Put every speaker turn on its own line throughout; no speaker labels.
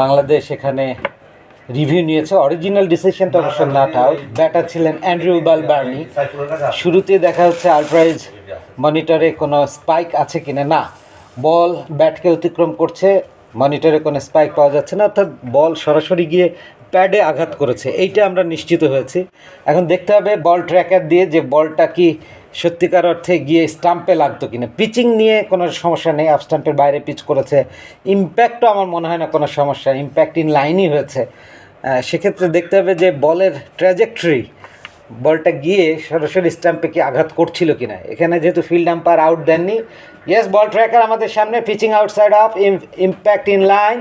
বাংলাদেশ এখানে রিভিউ নিয়েছে। অরিজিনাল ডিসিশনটা অবশ্য নাট আউট ব্যাটার ছিলেন অ্যান্ড্রিউ বাল বার্নি শুরুতে দেখা হচ্ছে আলপ্রাইজ মনিটরে কোনো স্পাইক আছে কিনা? না। বল ব্যাটকে অতিক্রম করছে। মনিটরে কোনো স্পাইক পাওয়া যাচ্ছে না। অর্থাৎ বল সরাসরি গিয়ে প্যাডে আঘাত করেছে। এইটা আমরা নিশ্চিত হয়েছি। এখন দেখতে হবে বল ট্র্যাকার দিয়ে যে বলটা কি সত্যিকার অর্থে গিয়ে স্টাম্পে লাগতো কিনা। পিচিং নিয়ে কোনো সমস্যা নেই, আপ স্টাম্পের বাইরে পিচ করেছে। ইম্প্যাক্টও আমার মনে হয় না কোনো সমস্যা ইম্প্যাক্ট ইন লাইনই হয়েছে। সেক্ষেত্রে দেখতে হবে যে বলের ট্র্যাজেক্টরি বলটা গিয়ে সরাসরি স্টাম্পে কি আঘাত করছিল কিনা। এখানে যেহেতু ফিল্ড আম্পায়ার আউট দেননি ইয়েস বল ট্র্যাকার আমাদের সামনে pitching outside off impact in line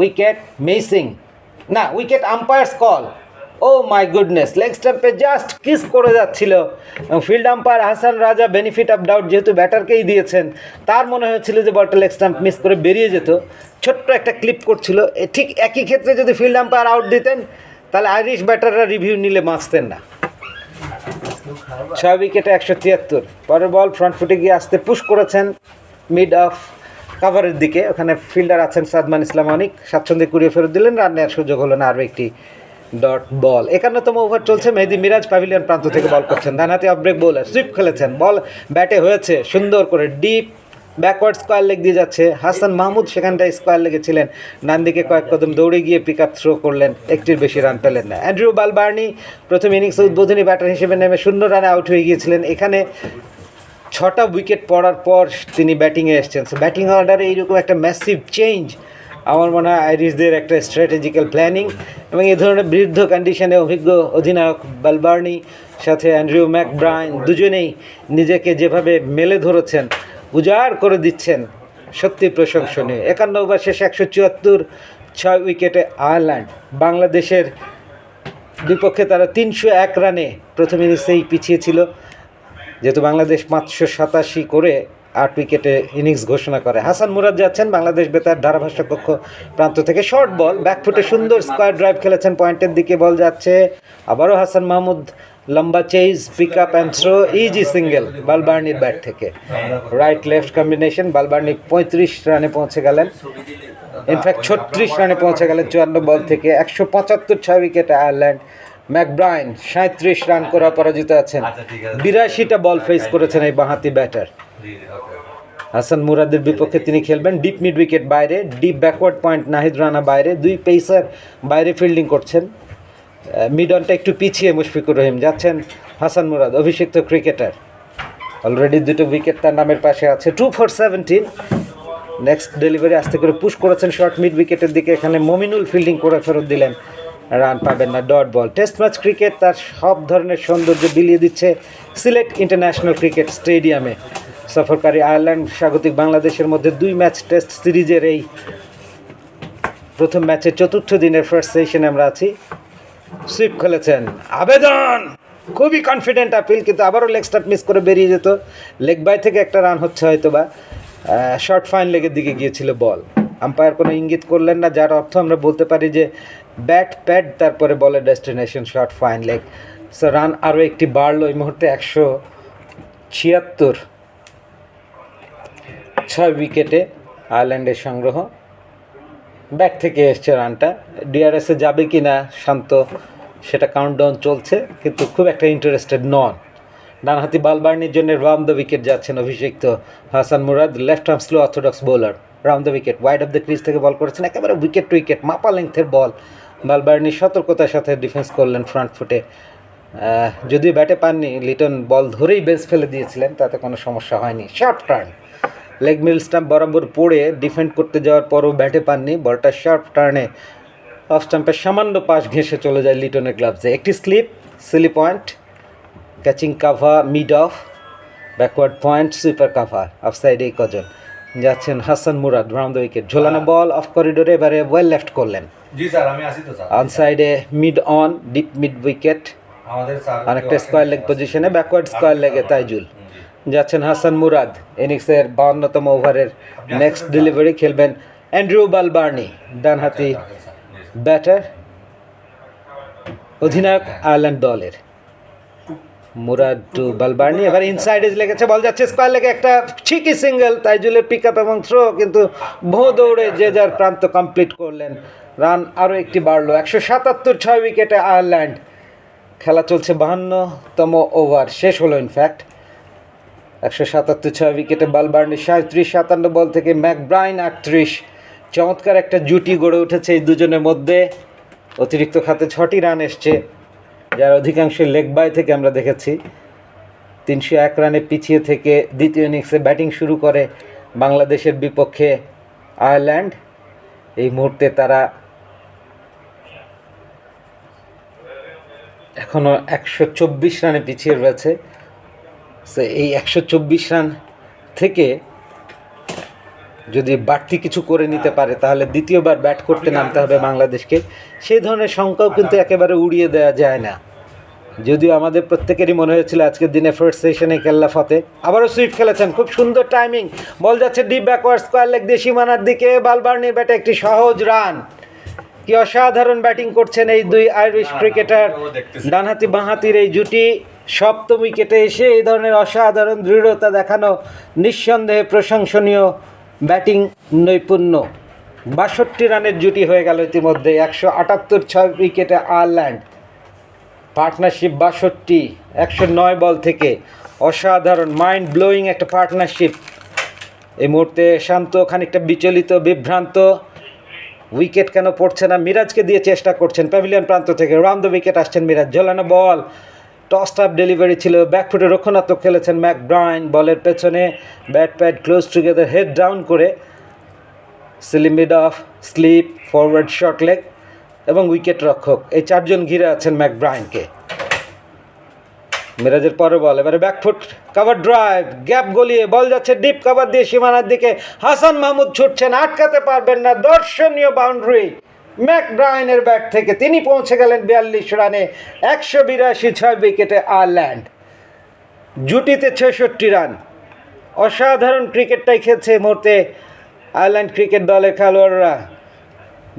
wicket missing না wicket umpires call oh my goodness leg স্টাম্পে just kiss করে যাচ্ছিল। ফিল্ড আম্পায়ার হাসান রাজা বেনিফিট অফ ডাউট যেহেতু ব্যাটারকেই দিয়েছেন, তার মনে হয়েছিল যে বলটা লেগ স্টাম্প মিস করে বেরিয়ে যেত। ছোট্ট একটা ক্লিপ করছিল। ঠিক একই ক্ষেত্রে যদি ফিল্ড আম্পায়ার আউট দিতেন, তাহলে আইরিশ ব্যাটাররা রিভিউ নিলে বাঁচতেন না। ছয় উইকেটে একশো তিয়াত্তর। পরের বল ফ্রন্ট ফুটে গিয়ে আসতে পুশ করেছেন মিড অফ কাভারের দিকে। ওখানে ফিল্ডার আছেন সাদমান ইসলাম অনিক। স্বাচ্ছন্দ্যে কুড়িয়ে ফেরত দিলেন, রান নেওয়ার সুযোগ হলো না। আরও একটি ডট বল একান্নতম ওভার চলছে মেহেদি মিরাজ প্যাভিলিয়ন প্রান্ত থেকে বল করছেন। ডানহাতি অফ ব্রেক বোলার সুইপ খেলেছেন। বল ব্যাটে হয়েছে, সুন্দর করে ডিপ ব্যাকওয়ার্ড স্কোয়ার লেগ দিয়ে যাচ্ছে। হাসান মাহমুদ সেখানটায় স্কোয়ার লেগেছিলেন ডান দিকে কয়েক কদম দৌড়ে গিয়ে পিক আপ থ্রো করলেন। একটির বেশি রান পেলেন না। অ্যান্ড্রু বালবার্নি প্রথম ইনিংসে উদ্বোধনী ব্যাটার হিসেবে নেমে শূন্য রানে আউট হয়ে গিয়েছিলেন। এখানে ছটা উইকেট পড়ার পর তিনি ব্যাটিংয়ে এসছেন। ব্যাটিং অর্ডারে এইরকম একটা ম্যাসিভ চেঞ্জ আমার মনে হয় আইরিশদের একটা স্ট্র্যাটেজিক্যাল প্ল্যানিং এবং এই ধরনের বৃদ্ধ কন্ডিশনে অভিজ্ঞ অধিনায়ক বালবার্নি সাথে অ্যান্ড্রিউ ম্যাকব্রাইন দুজনেই নিজেকে যেভাবে মেলে ধরেছেন, উজাড় করে দিচ্ছেন, সত্যি প্রশংসনীয়। একান্ন ওভার শেষে একশো চুয়াত্তর, ছয় উইকেটে আয়ারল্যান্ড। বাংলাদেশের বিপক্ষে তারা তিনশো এক রানে প্রথম ইনিংসেই পিছিয়ে ছিল। যেহেতু বাংলাদেশ পাঁচশো সাতাশি করে আট উইকেটে ইনিংস ঘোষণা করে। হাসান মুরাদ যাচ্ছেন বাংলাদেশ বেতার ধারাভাষ্য কক্ষ প্রান্ত থেকে। শর্ট বল ব্যাকফুটে সুন্দর স্কোয়ার ড্রাইভ খেলেছেন পয়েন্টের দিকে বল যাচ্ছে। আবারও হাসান মাহমুদ লম্বা chase pick up and throw easy single বালবার্নির bat থেকে। রাইট লেফট কম্বিনেশন বালবার্নি পঁয়ত্রিশ রানে পৌঁছে গেলেন। ইনফ্যাক্ট ছত্রিশ রানে পৌঁছে গেলেন চুয়ান্ন বল থেকে। একশো পঁচাত্তর ছয় উইকেটে আয়ারল্যান্ড। ম্যাকব্রাইন সাঁত্রিশ রান করে পরাজিত আছেন। বিরাশিটা বল ফেস করেছেন এই বাঁহাতি ব্যাটার হাসান মুরাদের বিপক্ষে তিনি খেলবেন ডিপ মিড উইকেট বাইরে deep backward point Nahid Rana বাইরে, দুই পেসার বাইরে ফিল্ডিং করছেন। মিড অনটা একটু পিছিয়ে মুশফিকুর রহিম যাচ্ছেন হাসান মুরাদ, অভিষিক্ত ক্রিকেটার অলরেডি দুটো উইকেট তার নামের পাশে আছে। Two for seventeen next delivery আস্তে করে পুশ করেছেন শর্ট মিড উইকেটের দিকে। এখানে মমিনুল ফিল্ডিং করে ফেরত দিলেন। রান পাবেন না dot ball test match cricket তার সব ধরনের সৌন্দর্য বিলিয়ে দিচ্ছে সিলেট ইন্টারন্যাশনাল ক্রিকেট স্টেডিয়ামে সফরকারী আয়ারল্যান্ড স্বাগতিক বাংলাদেশের মধ্যে দুই ম্যাচ টেস্ট সিরিজের এই প্রথম ম্যাচের চতুর্থ দিনের ফার্স্ট সেশনে আমরা আছি। সুইপ খেলেছেন। আবেদন! খুবই কনফিডেন্ট আপিল কিন্তু আবারও লেগ স্টার্ট মিস করে বেরিয়ে যেত। লেগ বাই থেকে একটা রান হচ্ছে হয়তো বা শর্ট ফাইন লেগের দিকে গিয়েছিল বল। আম্পায়ার কোনো ইঙ্গিত করলেন না, যার অর্থ আমরা বলতে পারি যে ব্যাট প্যাড তারপরে বলের destination short fine leg so run আরও একটি বাড়লো। এই মুহূর্তে একশো ছিয়াত্তর ছয় উইকেটে আয়ারল্যান্ডের সংগ্রহ। ব্যাক থেকে এসছে রানটা ডিআরএসে যাবে কি না, শান্ত, সেটা কাউন্টডাউন চলছে, কিন্তু খুব একটা ইন্টারেস্টেড নন। ডানহাতি বালবার্নির জন্য রাউন্ড দ্য উইকেট যাচ্ছেন অভিষিক্ত Hasan Murad left arm slow orthodox bowler round the wicket wide of the crease থেকে বল করেছেন, একেবারে উইকেট টু উইকেট মাপা লেংথের বল বালবার্নি সতর্কতার সাথে ডিফেন্স করলেন ফ্রন্ট ফুটে যদিও ব্যাটে পাননি লিটন বল ধরেই বেস ফেলে দিয়েছিলেন, তাতে কোনো সমস্যা হয়নি। Short turn leg middle stump বরাবর পড়ে ডিফেন্ড করতে যাওয়ার পরও ব্যাটে পাননি। বলটা শর্ট টার্নে অফ স্টাম্পের সামান্য পাশ ঘেঁষে চলে যায় লিটনের গ্লাভসে একটি slip silly point catching cover mid off backward point sweeper cover off সাইডে কজন। যাচ্ছেন হাসান মুরাদ রাউন্ড উইকেট। ঝোলানো বল অফ করিডোরে এবারে ওয়েল লেফট করলেন।
জি স্যার আমি আসি তো স্যার।
অন সাইডে mid on deep mid wicket.
আমাদের স্যার
অনেকটা স্কোয়ার লেগ পজিশনে ব্যাকওয়ার্ড স্কোয়ার লেগে তাইজুল। যাচ্ছেন হাসান মুরাদ। ইনিংসের বাউন্নতম ওভারের নেক্সট ডেলিভারি খেলবেন অ্যান্ড্রু বালবার্নি, ডানহাতি ব্যাটার, অধিনায়ক আয়ারল্যান্ড দলের। মুরাদ টু বালবার্নি এবার ইনসাইড এজ লেগেছে, বল যাচ্ছে স্কোয়ার লেগে একটা ঠিকই সিঙ্গেল তাইজুলের পিক আপ এবং থ্রো কিন্তু বহু দৌড়ে যে যার প্রান্ত কমপ্লিট করলেন। রান আরও একটি বাড়লো, একশো সাতাত্তর ছয় উইকেটে আয়ারল্যান্ড। খেলা চলছে বাহান্নতম ওভার, শেষ হলো ইনফ্যাক্ট একশো সাতাত্তর ছয় উইকেটে বালবার্নি সাঁত্রিশ, সাতান্ন বল থেকে ম্যাকব্রাইন, আটত্রিশ। চমৎকার একটা জুটি গড়ে উঠেছে এই দুজনের মধ্যে। অতিরিক্ত খাতে ছটি রান এসছে, যার অধিকাংশ লেগ বাই থেকে আমরা দেখেছি। তিনশো এক রানে পিছিয়ে থেকে দ্বিতীয় ইনিংসে ব্যাটিং শুরু করে বাংলাদেশের বিপক্ষে আয়ারল্যান্ড। এই মুহূর্তে তারা এখনও একশো চব্বিশ রানে পিছিয়ে রয়েছে। এই একশো চব্বিশ রান থেকে যদি বাড়তি কিছু করে নিতে পারে, তাহলে দ্বিতীয়বার ব্যাট করতে নামতে হবে বাংলাদেশকে। সেই ধরনের সংখ্যাও কিন্তু একেবারে উড়িয়ে দেওয়া যায় না। যদিও আমাদের প্রত্যেকেরই মনে হয়েছিল আজকের দিনে ফার্স্ট সেশনে কেল্লা ফতে আবারও সুইপ খেলেছেন, খুব সুন্দর টাইমিং বল যাচ্ছে ডিপ ব্যাকওয়ার্ড স্কোয়ার লেগ দিয়ে সীমানার দিকে বালবার্নির ব্যাটে একটি সহজ রান কি অসাধারণ ব্যাটিং করছেন এই দুই আইরিশ ক্রিকেটার ডানহাতি বাঁহাতির এই জুটি। সপ্তম উইকেটে এসে এই ধরনের অসাধারণ দৃঢ়তা দেখানো নিঃসন্দেহে প্রশংসনীয় ব্যাটিং নৈপুণ্য। বাষট্টি রানের জুটি হয়ে গেল ইতিমধ্যে, একশো আটাত্তর ছয় উইকেটে আয়ারল্যান্ড। পার্টনারশিপ বাষট্টি, একশো নয় বল থেকে। অসাধারণ মাইন্ড ব্লোয়িং একটা পার্টনারশিপ। এই মুহূর্তে শান্ত, খানিকটা বিচলিত, বিভ্রান্ত। উইকেট কেন পড়ছে না? মিরাজকে দিয়ে চেষ্টা করছেন প্যাভিলিয়ন প্রান্ত থেকে। রাউন্ড দ্য উইকেট আসছেন মিরাজ। ঝোলানো বল। টস আপ ডেলিভারি ছিল। ব্যাকফুটে রক্ষণাত্মক খেলেছেন ম্যাক ব্রাইন বলের পেছনে bat pad close together head down করে silly mid off slip forward short leg এবং উইকেট রক্ষক। এই চারজন ঘিরে আছেন ম্যাক ব্রাইনকে মিরাজের পরে বল। এবারে ব্যাকফুট কাভার ড্রাইভ গ্যাপ গলিয়ে বল যাচ্ছে ডিপ কভার দিয়ে সীমানার দিকে। হাসান মাহমুদ ছুটছেন, আটকাতে পারবেন না। দর্শনীয় বাউন্ডারি ম্যাক ব্রায়নের ব্যাট থেকে তিনি পৌঁছে গেলেন বিয়াল্লিশ রানে একশো বিরাশি ছয় উইকেটে আয়ারল্যান্ড। জুটিতে ছেষট্টি রান। অসাধারণ ক্রিকেটটাই খেলছে এই মুহূর্তে আয়ারল্যান্ড ক্রিকেট দলের খেলোয়াড়রা।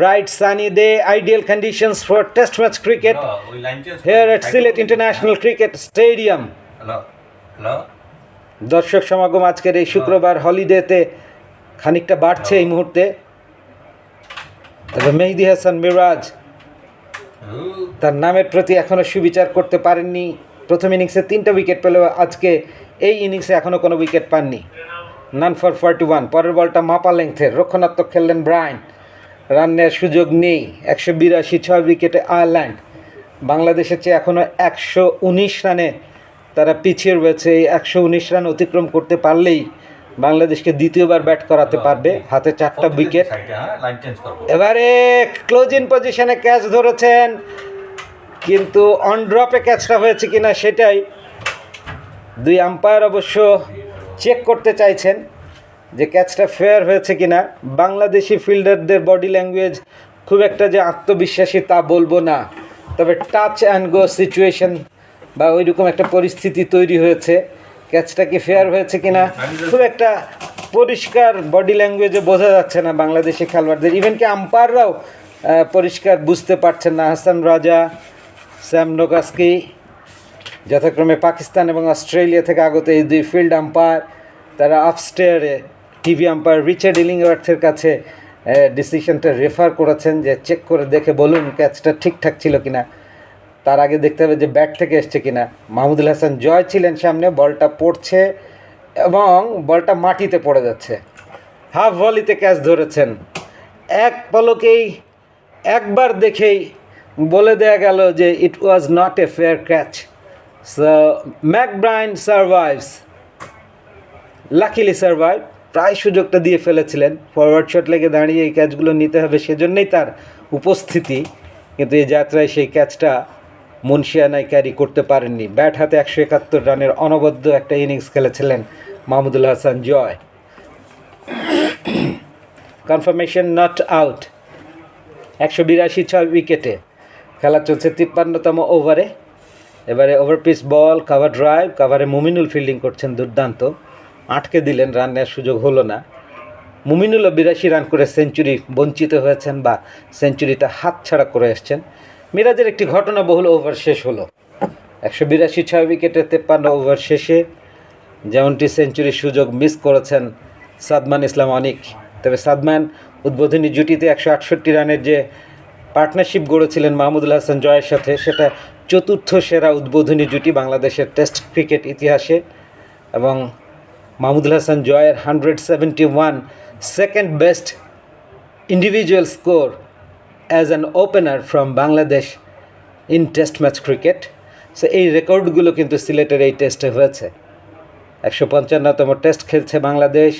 Bright sunny day ideal conditions for test match cricket. Here at Sylhet international cricket stadium. দর্শক সমাগম আজকের এই শুক্রবার হলিডেতে খানিকটা বাড়ছে এই মুহূর্তে। তবে মেহেদি হাসান মিরাজ। তার নামের প্রতি এখনও সুবিচার করতে পারেননি। প্রথম ইনিংসে তিনটা উইকেট পেলেও আজকে এই ইনিংসে এখনও কোনো উইকেট পাননি। নান ফর ফর্টি ওয়ান পরের বলটা মাপা লেংথের রক্ষণাত্মক খেললেন ব্রায়ন। রান নেওয়ার সুযোগ নেই। একশো বিরাশি ছয় উইকেটে আয়ারল্যান্ড। বাংলাদেশের চেয়ে এখনও একশো উনিশ রানে তারা পিছিয়ে রয়েছে। এই একশো উনিশ রান অতিক্রম করতে পারলেই বাংলাদেশকে দ্বিতীয়বার ব্যাট করাতে পারবে হাতে চারটা উইকেট
হ্যাঁ
এবারে ক্লোজ ইন পজিশনে ক্যাচ ধরেছেন কিন্তু অন ড্রপে ক্যাচটা হয়েছে কিনা সেটাই দুই আম্পায়ার অবশ্য চেক করতে চাইছেন যে ক্যাচটা ফেয়ার হয়েছে কিনা। বাংলাদেশি ফিল্ডারদের বডি ল্যাঙ্গুয়েজ খুব একটা যে আত্মবিশ্বাসী তা বলব না তবে টাচ অ্যান্ড গো সিচুয়েশন বা ওইরকম একটা পরিস্থিতি তৈরি হয়েছে। ক্যাচটা কি ফেয়ার হয়েছে কিনা? খুব একটা পরিষ্কার বডি ল্যাঙ্গুয়েজে বোঝা যাচ্ছে না বাংলাদেশি খেলোয়াড়দের। ইভেন কি আম্পায়াররাও পরিষ্কার বুঝতে পারছেন না। হাসান রাজা স্যাম নোগাস্কি যথাক্রমে পাকিস্তান এবং অস্ট্রেলিয়া থেকে আগত এই দুই ফিল্ড আম্পায়ার তারা আপস্টেয়ারে টিভি আম্পায়ার রিচার্ড ইলিংওয়ার্থের কাছে ডিসিশনটা রেফার করেছেন যে চেক করে দেখে বলুন ক্যাচটা ঠিকঠাক ছিল কিনা। তার আগে দেখতে হবে যে ব্যাট থেকে এসছে কিনা। মাহমুদুল হাসান জয় ছিলেন সামনে, বলটা পড়ছে এবং বলটা মাটিতে পড়ে যাচ্ছে। হাফ ভলিতে ক্যাচ ধরেছেন। এক পলকেই একবার দেখেই বলে দেয়া গেল যে it was not a fair catch so McBrine survives luckily survive প্রায় সুযোগটা দিয়ে ফেলেছিলেন। ফরওয়ার্ড শট লেগে দাঁড়িয়ে এই ক্যাচগুলো নিতে হবে, সেজন্যই তার উপস্থিতি। কিন্তু এই যাত্রায় সেই ক্যাচটা মুন্সিয়ানায় ক্যারি করতে পারেননি। ব্যাট হাতে একশো একাত্তর রানের অনবদ্য একটা ইনিংস খেলেছিলেন Mahmudul Hasan Joy. Confirmation not out. একশো বিরাশি ছয় উইকেটে খেলা চলছে তিপ্পান্নতম ওভারে। এবারে over pitch ball, cover drive, কাভারে Mominul fielding করছেন দুর্দান্ত। আটকে দিলেন, রান নেওয়ার সুযোগ হলো না। মুমিনুলও বিরাশি রান করে সেঞ্চুরি বঞ্চিত হয়েছেন বা সেঞ্চুরিটা হাতছাড়া করে এসছেন। মিরাজের একটি ঘটনা বহুল ওভার শেষ হলো। একশো বিরাশি ছয় উইকেটে তেপ্পান্ন ওভার শেষে যেমনটি সেঞ্চুরির সুযোগ মিস করেছেন সাদমান ইসলাম অনিক। তবে সাদমান উদ্বোধনী জুটিতে একশো আটষট্টি রানের যে পার্টনারশিপ গড়েছিলেন মাহমুদুল হাসান জয়ের সাথে, সেটা চতুর্থ সেরা উদ্বোধনী জুটি বাংলাদেশের টেস্ট ক্রিকেট ইতিহাসে এবং মাহমুদুল হাসান জয়ের hundred seventy one second best individual score as an opener from Bangladesh in test match cricket so এই রেকর্ডগুলো কিন্তু সিলেটের এই টেস্টে হয়েছে। একশো পঞ্চান্নতম টেস্ট খেলছে বাংলাদেশ,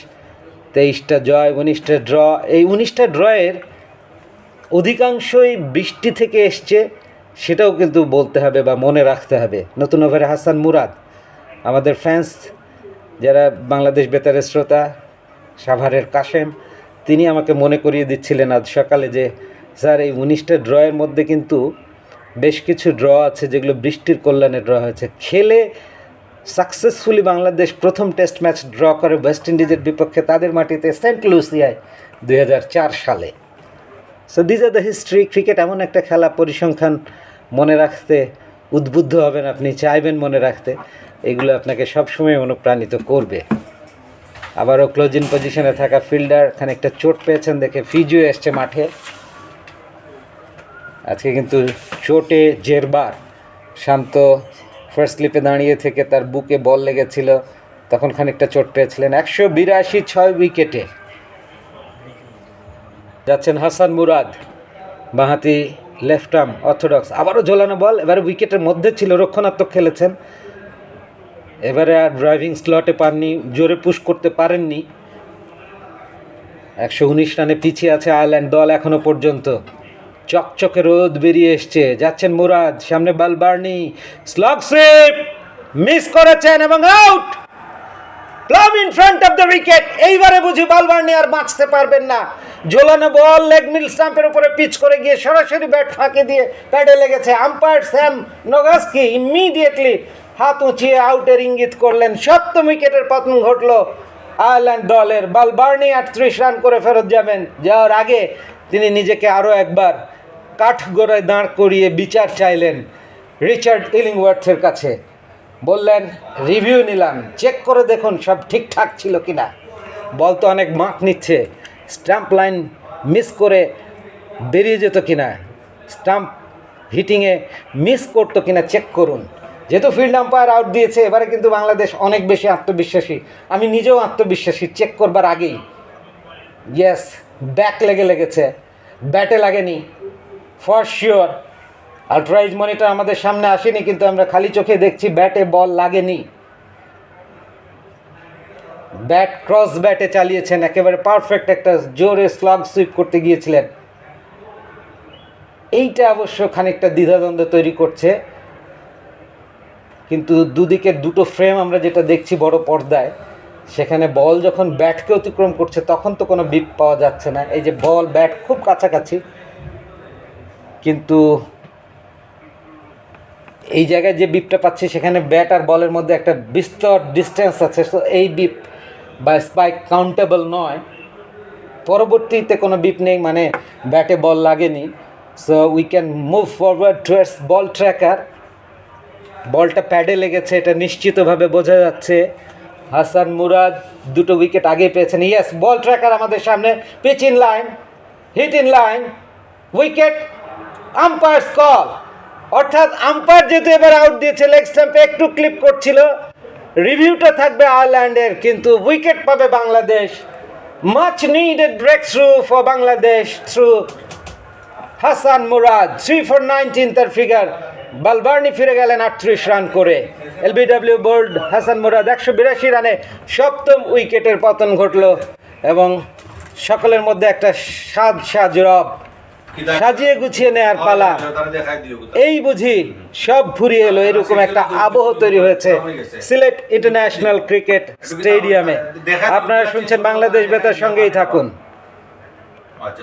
তেইশটা জয়, উনিশটা ড্র এই উনিশটা ড্রয়ের অধিকাংশই বৃষ্টি থেকে এসছে, সেটাও কিন্তু বলতে হবে বা মনে রাখতে হবে। নতুন ওভারে হাসান মুরাদ, আমাদের ফ্যান্স যারা বাংলাদেশ বেতারের শ্রোতা, সাভারের কাশেম, তিনি আমাকে মনে করিয়ে দিচ্ছিলেন আজ সকালে যে স্যার, এই উনিশটা ড্রয়ের মধ্যে কিন্তু বেশ কিছু ড্র আছে যেগুলো বৃষ্টির কল্যাণে ড্র হয়েছে। খেলে সাকসেসফুলি বাংলাদেশ প্রথম টেস্ট ম্যাচ ড্র করে ওয়েস্ট ইন্ডিজের বিপক্ষে তাদের মাটিতে সেন্ট লুসিয়ায় দুই হাজার চার সালে। So these are the history cricket এমন একটা খেলা পরিসংখ্যান মনে রাখতে উদ্বুদ্ধ হবেন আপনি, চাইবেন মনে রাখতে। এগুলো আপনাকে সবসময় অনুপ্রাণিত করবে। আবারও ক্লোজিং পজিশনে থাকা ফিল্ডার খানিকটা চোট পেয়েছেন দেখে ফিজিও এসছে মাঠে। আজকে কিন্তু চোটে জেরবার। শান্ত ফার্স্ট স্লিপে দাঁড়িয়ে থেকে তার বুকে বল লেগেছিল। তখন খানিকটা চোট পেয়েছিলেন একশো বিরাশি ছয় উইকেটে। যাচ্ছেন হাসান মুরাদ বাঁহাতি লেফট আর্ম অর্থোডক্স। আবারও ঝোলানো বল, এবারে উইকেটের মধ্যে ছিল, রক্ষণাত্মক খেলেছেন। এবারে আর ড্রাইভিং স্লটে পাননি, জোরে পুশ করতে পারেননি। একশো উনিশ রানে পিছিয়ে আছে আয়ারল্যান্ড দল এখনও পর্যন্ত। চকচকে রোদ বেরিয়ে এসছে। যাচ্ছেন মুরাদ, সামনে বালবার্নি। স্লগ সুইপ মিস করেছেন এবং out plumb in front of the wicket এইবারে বুঝি বালবার্নি আর বাঁচতে পারবেন না। ঝোলানো বল লেগ মিল স্টাম্পের উপরে পিচ করে গিয়ে সরাসরি ব্যাট ফাঁকে দিয়ে প্যাডে লেগেছে। আম্পায়ার স্যাম নোগাসকি ইমিডিয়েটলি হাত উঁচিয়ে আউটের ইঙ্গিত করলেন। সপ্তম উইকেটের পতন ঘটল আয়ারল্যান্ড দলের। বালবার্নি আটত্রিশ রান করে ফেরত যাবেন। যাওয়ার আগে তিনি নিজেকে আরও একবার কাঠগড়ায় দাঁড় করিয়ে বিচার চাইলেন রিচার্ড ইলিংওয়ার্থের কাছে। বললেন, রিভিউ নিলাম, চেক করে দেখুন সব ঠিকঠাক ছিল কিনা। বল তো অনেক মাপ নিচ্ছে। স্টাম্প লাইন মিস করে বেরিয়ে যেত কি না স্টাম্প হিটিংয়ে মিস করতো কি না চেক করুন। যেহেতু ফিল্ড আম্পায়ার আউট দিয়েছে, এবারে কিন্তু বাংলাদেশ অনেক বেশি আত্মবিশ্বাসী। আমি নিজেও আত্মবিশ্বাসী, চেক করবার আগেই। ইয়েস, ব্যাক লেগে লেগেছে। ব্যাটে লাগেনি। ফর শিওর আলট্রাইজ মনিটর আমাদের সামনে আসেনি, কিন্তু আমরা খালি চোখে দেখছি ব্যাটে বল লাগেনি। ব্যাট, ক্রস ব্যাটে চালিয়েছেন, একেবারে পারফেক্ট একটা জোরে স্লগ সুইপ করতে গিয়েছিলেন। এইটা অবশ্য খানিকটা দ্বিধাদ্বন্দ্ব তৈরি করছে। কিন্তু দুদিকে দুটো ফ্রেম আমরা যেটা দেখছি বড় পর্দায়, সেখানে বল যখন ব্যাটকে অতিক্রম করছে, তখন তো কোনো বিপ পাওয়া যাচ্ছে না। এই যে বল, ব্যাট খুব কাছাকাছি কিন্তু এই জায়গায় যে বিপটা পাচ্ছি, সেখানে ব্যাট আর বলের মধ্যে একটা বিস্তর ডিস্টেন্স আছে। সো এই বিপ বা স্পাইক কাউন্টেবল নয়। পরবর্তীতে কোনো বিপ নেই মানে ব্যাটে বল লাগেনি। So we can move forward towards ball tracker বলটা প্যাডে লেগেছে, এটা নিশ্চিতভাবে বোঝা যাচ্ছে। হাসান মুরাদ দুটো উইকেট আগে পেয়েছেন। ইয়েস বল ট্র্যাকার আমাদের সামনে। Pitch in line hit in line wicket umpires call অর্থাৎ আম্পায়ার যেহেতু এবার আউট দিয়েছে লেগ স্টাম্পে একটু ক্লিপ করছিল। রিভিউটা থাকবে আয়ারল্যান্ডের কিন্তু উইকেট পাবে Bangladesh. Much needed break through for Bangladesh through Hasan Murad three four nineteen তার ফিগার বালবার্নি ফিরে গেলেন আটত্রিশ রান করে। এলবিডব্লিউ বোল্ড হাসান মুরাদ একশো বিরাশি রানে সপ্তম উইকেটের পতন ঘটল এবং সকলের মধ্যে একটা সাজ সাজ রব। সাজিয়ে গুছিয়ে নেয়ার পালা। এই বুঝি সব ফুরিয়ে এলো এরকম একটা আবহ তৈরি হয়েছে। সিলেট ইন্টারন্যাশনাল ক্রিকেট স্টেডিয়ামে। আপনারা শুনছেন বাংলাদেশ বেতার সঙ্গেই থাকুন।
আচ্ছা।